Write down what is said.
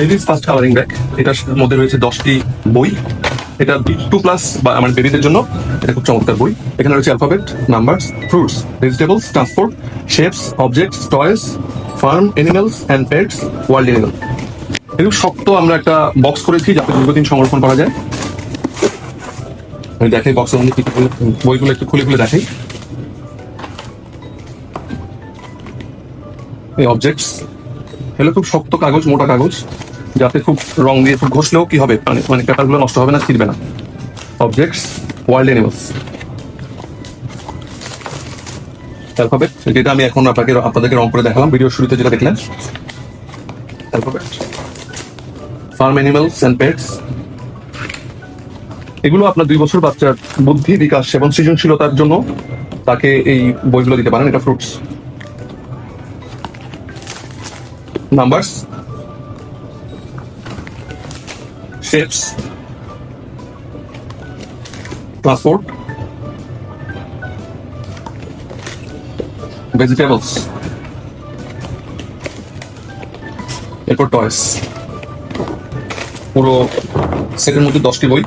Babies first colouring bag এটার মধ্যে রয়েছে দশটি বই। এটা টু প্লাস বা আমার বেবিদের জন্য, এটা খুব চমৎকার বই। এখানে রয়েছে alphabet numbers fruits vegetables transport shapes objects toys farm animals and pets world animal এরকম শক্ত আমরা একটা বক্স করেছি যাতে দীর্ঘদিন সংরক্ষণ করা যায়। আমি দেখাই বক্সের মধ্যে কি কি বইগুলো একটু খুলে খুলে দেখাই। এই অবজেক্টস এগুলো খুব শক্ত কাগজ, মোটা কাগজ। যাতে খুব রং দিয়ে খুব ঘষলেও কি হবে? মানে মানে পেপারগুলো নষ্ট হবে না ছিঁড়বে না। অবজেক্টস ওয়াইল্ড অ্যানিমালস অ্যালফাবেট যেটা আমি এখন আপনাকে আপনাদেরকে রং করে দেখালাম। শুরুতে যেটা দেখলেন। Alphabet farm animals and pets এগুলো আপনার দুই বছর বাচ্চার বুদ্ধি বিকাশ এবং সৃজনশীলতার জন্য তাকে এই বইগুলো দিতে পারেন। এটা fruits numbers, shapes, transport, vegetables, এরপর টয়েস পুরো সেটের মধ্যে দশটি বই